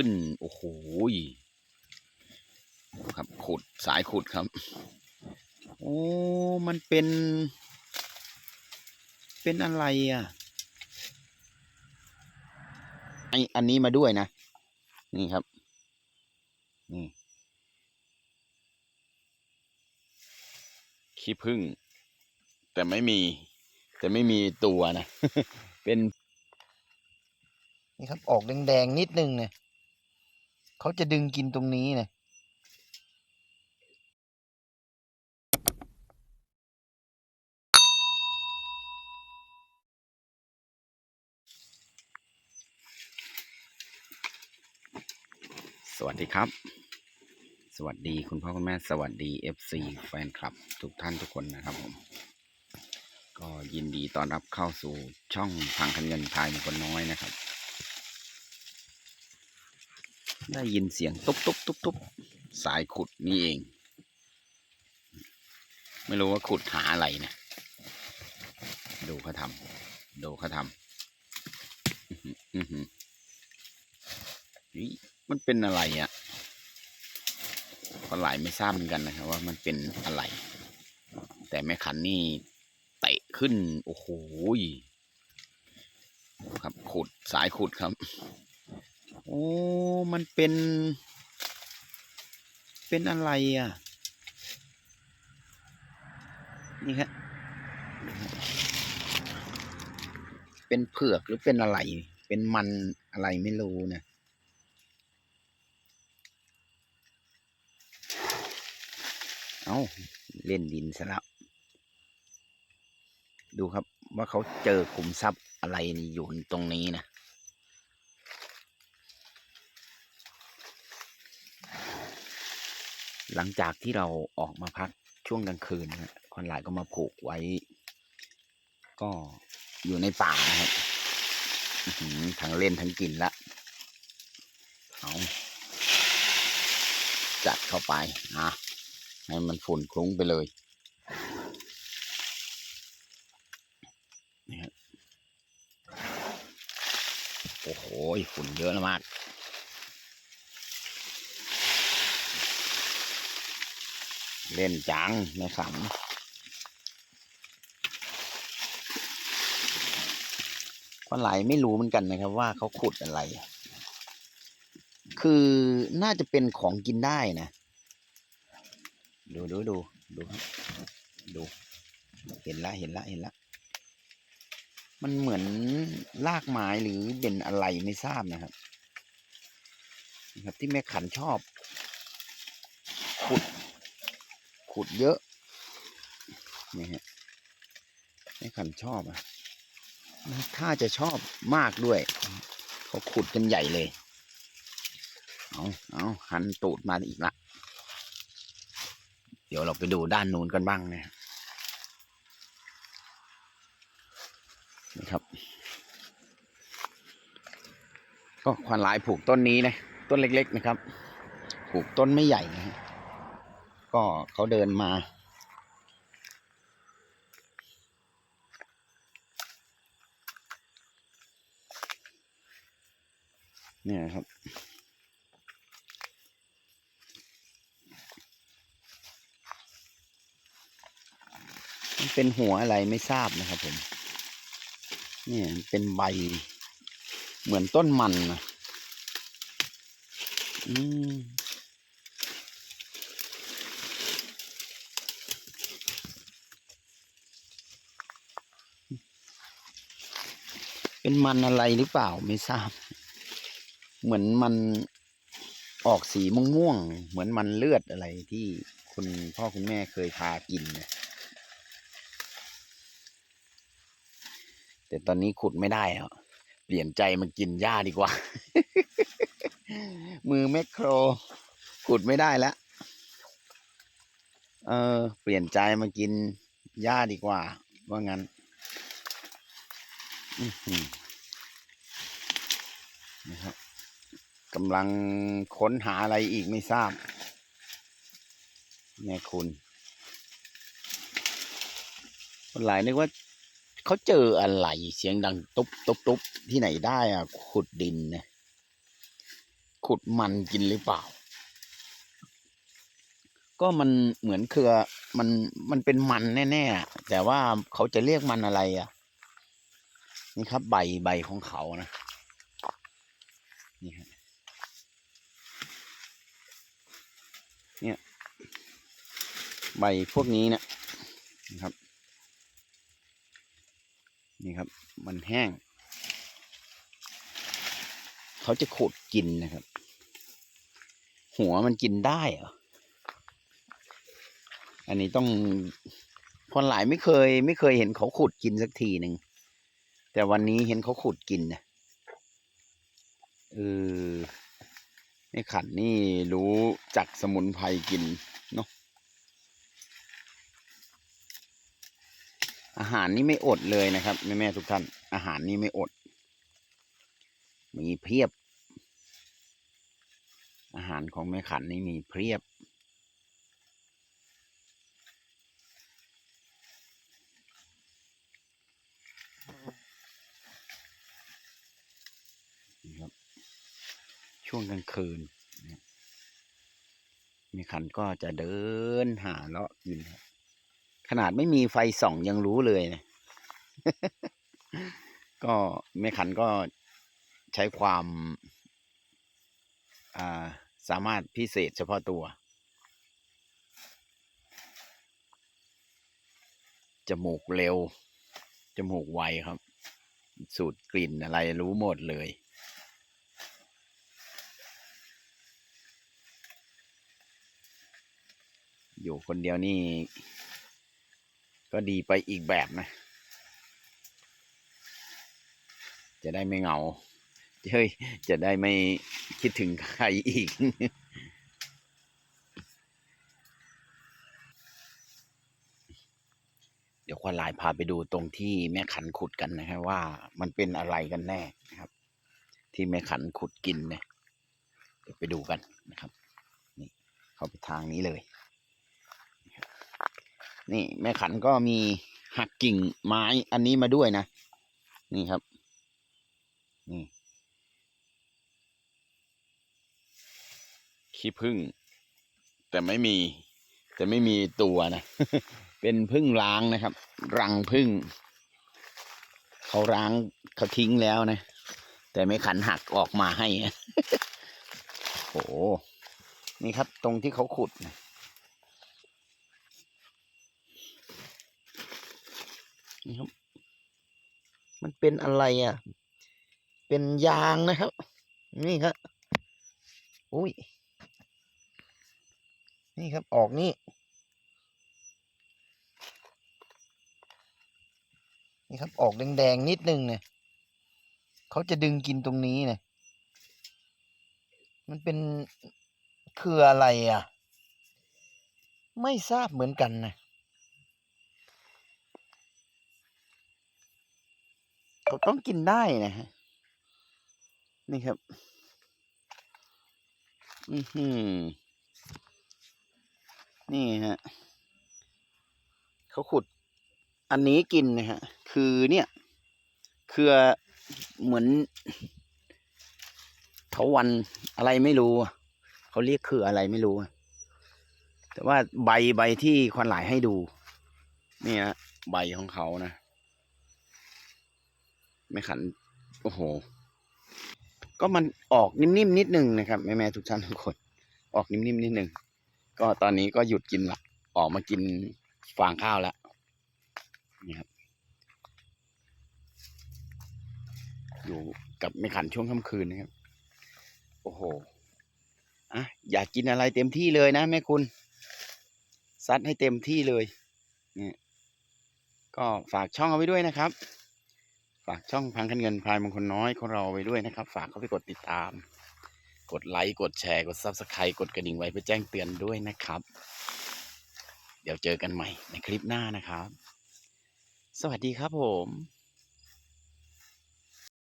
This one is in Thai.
ขึ้น โอ้โหครับขุดสายขุดครับ โอ้ มันเป็น เป็นอะไรอะไออันนี้มาด้วยนะ นี่ครับ นี่ขี้ผึ้งแต่ไม่มี แต่ไม่มีตัวนะ เป็น นี่ครับ ออกแดงๆนิดนึงเนี่ย เขาจะดึงกินตรงนี้เนี่ยสวัสดีครับ สวัสดีคุณพ่อคุณแม่สวัสดี FC แฟนคลับทุกท่านทุกคนนะครับผม ก็ยินดีต้อนรับเข้าสู่ช่องพังคันเงินพายมงคนน้อยนะครับ ได้ยินเสียงตุ๊บตุ๊บตุ๊บตุ๊บสายขุดนี่เอง ไม่รู้ว่าขุดหาอะไรนะดูเขาทำดูเขาทำอื้อหืออื้อหือนี่มันเป็นอะไรอะ่ะก็หลายไม่ทราบเหมือนกันนะครับ ว่ามันเป็นอะไร แต่แม่ขันนี่เตะขึ้น โอ้โหครับขุดสายขุดครับ อ้มันเป็น เป็นอะไรอะ นี่ฮะเป็นเผือกหรือเป็นอะไร เป็นมันอะไรไม่รู้นะเอาเล่นดินซะแล้ว ดูครับว่าเขาเจอขุมทรัพย์อะไรอยู่ตรงนี้นะ หลังจากที่เราออกมาพักช่วงกลางคืนนะคนหลายก็มาผูกไว้ ก็อยู่ในป่านะครับทั้งเล่นทั้งกินละเอาจัดเข้าไปนะให้มันฝุ่นคลุ้งไปเลยนี่ครับโอ้โหฝุ่นเยอะมาก เล่นจังในขำคนหลายไม่รู้เหมือนกันนะครับ ว่าเขาขุดอะไร คือน่าจะเป็นของกินได้นะ ดูดูดูดูครับดู เห็นละเห็นละเห็นละ มันเหมือนรากไม้หรือเป็นอะไรไม่ทราบนะครับนะครับที่แม่ขันชอบขุด ขุดเยอะ นี่ฮะแม่ขันชอบอะถ้าจะชอบมากด้วย เขาขุดกันใหญ่เลย เอาเอาหันตูดมาอีกละ เดี๋ยวเราไปดูด้านนู้นกันบ้างนะนะครับ ก็ควานลายผูกต้นนี้นะ ต้นเล็ก ๆ นะครับ ผูกต้นไม่ใหญ่นะฮะ ก็เขาเดินมา เนี่ยครับ มันเป็นหัวอะไรไม่ทราบนะครับผม เนี่ยเป็นใบเหมือนต้นมันนะอืม เป็นมันอะไรหรือเปล่าไม่ทราบ เหมือนมันออกสีม่วงๆเหมือนมันเลือดอะไรที่คุณพ่อคุณแม่เคยพากินนะแต่ตอนนี้ขุดไม่ได้แล้วเปลี่ยนใจมากินหญ้าดีกว่า มือแมคโคร ขุดไม่ได้แล้ว เออ เปลี่ยนใจมากินหญ้าดีกว่า ว่างั้น นะครับกำลังค้นหาอะไรอีกไม่ทราบแม่คุณ คนหลายนึกว่าเขาเจออะไรเสียงดังตุ๊บตุ๊บตุ๊บที่ไหนได้อะ ขุดดินนะขุดมันกินหรือเปล่า ก็มันเหมือนเครือมันมันเป็นมันแน่ๆอะแต่ว่าเขาจะเรียกมันอะไรอะ นี่ครับใบใบของเขานะนี่ฮะเนี่ยใบพวกนี้เนะนะครับ นี่ครับ มันแห้ง เขาจะขุดกินนะครับ หัวมันกินได้เหรออันนี้ต้องคนหลายไม่เคย ไม่เคยเห็นเขาขุดกินสักทีหนึ่ง แต่วันนี้เห็นเขาขุดกินนะเออไอ้ขันนี่รู้จักสมุนไพรกินเนาะอาหารนี่ไม่อดเลยนะครับแม่แม่ๆทุกท่าน อาหารนี่ไม่อด มีเพียบ อาหารของแม่ขันนี่มีเพียบ นี่ครับ ช่วงกลางคืนแม่ขันก็จะเดินหาเลาะกิน ขนาดไม่มีไฟส่องยังรู้เลยนะก็แม่ขันก็ใช้ความาสามารถพิเศษเฉพาะตัว จมูกเร็ว จมูกไวครับ สูตรกลิ่นอะไรรู้หมดเลย อยู่คนเดียวนี่ ก็ดีไปอีกแบบนะ จะได้ไม่เหงาเฮ้ยจะได้ไม่คิดถึงใครอีก เดี๋ยวควาลายพาไปดูตรงที่แม่ขันขุดกันนะครับว่ามันเป็นอะไรกันแน่นะครับ ที่แม่ขันขุดกินเนี่ยเดี๋ยวไปดูกันนะครับ นี่เข้าไปทางนี้เลย นี่แม่ขันก็มีหักกิ่งไม้อันนี้มาด้วยนะ นี่ครับ นี่ขี้ผึ้งแต่ไม่มี แต่ไม่มีตัวนะ เป็นพึ่งล้างนะครับ รังพึ่ง เขาล้างเขาทิ้งแล้วนะ แต่ไม่ขันหักออกมาให้ โอ้โหนี่ครับตรงที่เขาขุดนะ นี่ครับ มันเป็นอะไรอะ เป็นยางนะครับ นี่ครับอุ้ยนี่ครับออกนี่นี่ครับออกแดงๆนิดนึงเนี่ยเขาจะดึงกินตรงนี้เนี่ยมันเป็นคืออะไรอะ ไม่ทราบเหมือนกันนะ เขาต้องกินได้นะฮะนี่ครับ อือหือ นี่ฮะเขาขุด อันนี้กินนะฮะ คือเนี่ย เครือเหมือนเถาวันอะไรไม่รู้เขาเรียกคืออะไรไม่รู้ แต่ว่าใบใบที่ควันหลายให้ดู นี่ยใบของเขานะ ไม่ขัน โอ้โห ก็มันออกนิ่มๆนิดนึงนะครับแม่ๆทุกท่านทุกคน ออกนิ่มๆนิดนึง ก็ตอนนี้ก็หยุดกินละออกมากินฟางข้าวแล้วนี่ครับ อยู่กับแม่ขันช่วงค่ำคืนนะครับ โอ้โหอะอยากกินอะไรเต็มที่เลยนะแม่คุณ ซัดให้เต็มที่เลยเนี่ยก็ฝากช่องเอาไว้ด้วยนะครับ ฝากช่องพังคันเงินพายมงคลน้อยของเราไปด้วยนะครับ ฝากเข้าไปกดติดตาม กดไลค์กดแชร์กดซับสไครต์กดกระดิ่งไว้เพื่อแจ้งเตือนด้วยนะครับ เดี๋ยวเจอกันใหม่ในคลิปหน้านะครับ สวัสดีครับผม